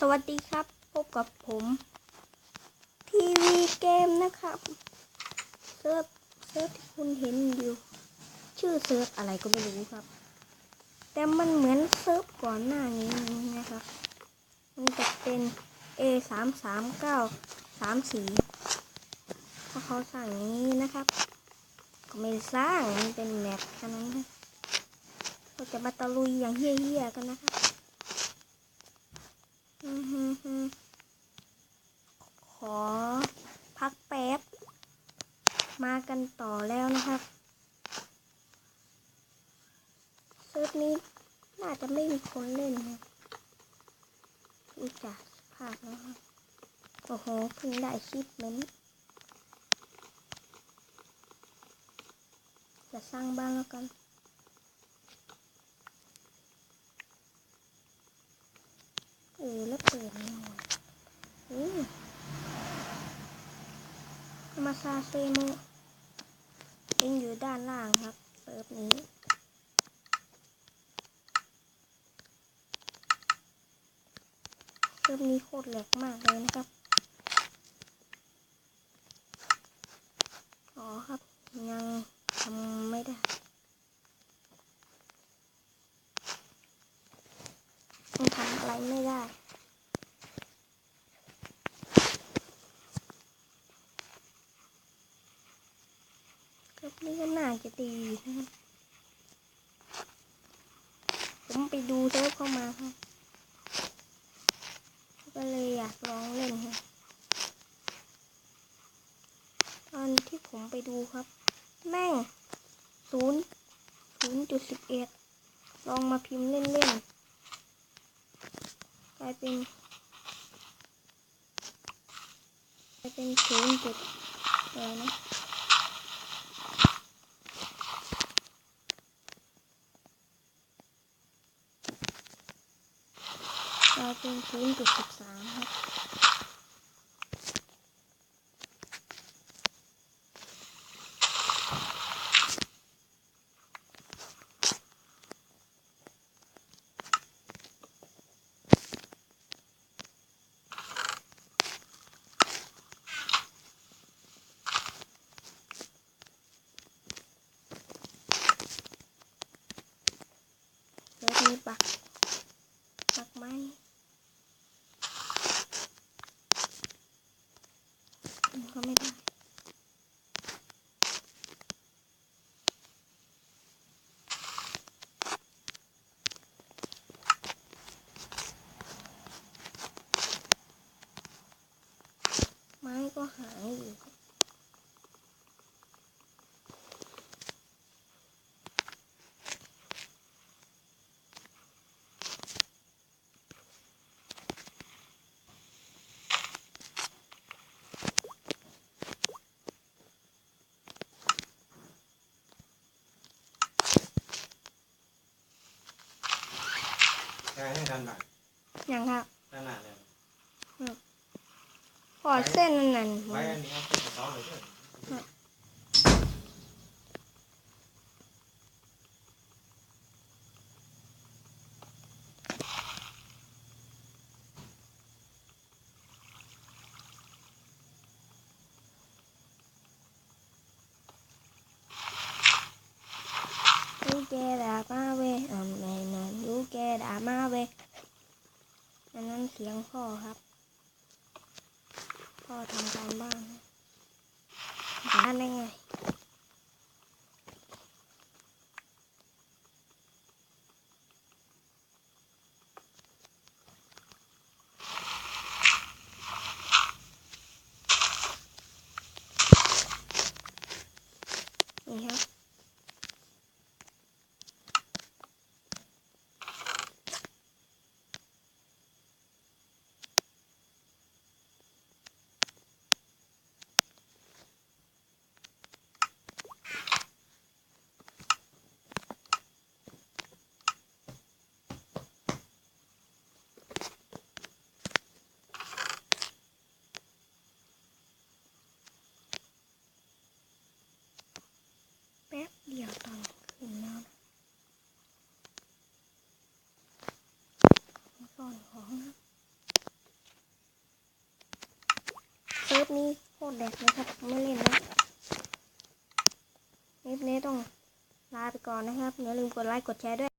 สวัสดีครับ พบกับผม ทีวีเกมนะครับเซิร์ฟเซิร์ฟที่คุณเห็นอยู่ ชื่อเซิร์ฟอะไรก็ไม่รู้ครับ แต่มันเหมือนเซิร์ฟก่อนหน้านี้นะครับ มันจะเป็น A สามสามเก้าสามสี่เพราะเขาสร้างอย่างนี้นะครับ ก็ไม่สร้างมันเป็นแมปแค่นั้นนะเราจะมาตะลุยอย่างเฮี้ยๆกันนะครับ อืมฮึฮึขอพักแป๊บ มา กันต่อแล้วนะครับเซิร์ฟนี้น่าจะไม่มีคนเล่นนะดูจากภาพแล้วครับโอ้โหเพิ่งได้คลิปเมนจะสร้างบ้างแล้วกันเออแล้วเปิดไม่หมดอือมาซาเซโม เองอยู่ด้านล่างครับเซิร์ฟนี้เซิร์ฟนี้โคตรแหลกมากเลยนะครับ อ๋อครับ ยังทำไม่ได้ยังทำอะไรไม่ได้ ครับนี่ก็น่าจะดีนะครับผมไปดูเซิร์ฟเข้ามาครับ ก็เลยอยากลองเล่นครับตอนที่ผมไปดูครับ แม่งศูนย์ศูนย์จุดสิบเอ็ดลองมาพิมพ์เล่นๆกลายเป็นกลายเป็นศูนย์จุดอะไรนะ กลาย เป็นศูนจุดสิบสามครับแล้วมีปัก ปักไม้ อืมก็ไม่ได้ ไม้ก็หายอีก ใช่ให้ทันหนักอย่างครับขนาดเลยพอเส้นนั่นนั่นไว้อันนี้เอาเป็นกระเป๋าเลยเพื่อน ลูกแกด่ามาเวยอ่าไม่นั่นลูกแกด่า มาเวยอันนั้นเสียงพ่อครับ พ่อทำการบ้านนะบ้านได้ไง นี่ครับ แป๊บเดียวตอนคืนแล้วนะซ่อนของนะ ปนี้โค ตรแดกนะครับ ไม่เล่นนะเทปนี้ต้องลาไปก่อนนะครับอย่าลืมกดไลค์กดแชร์ด้วย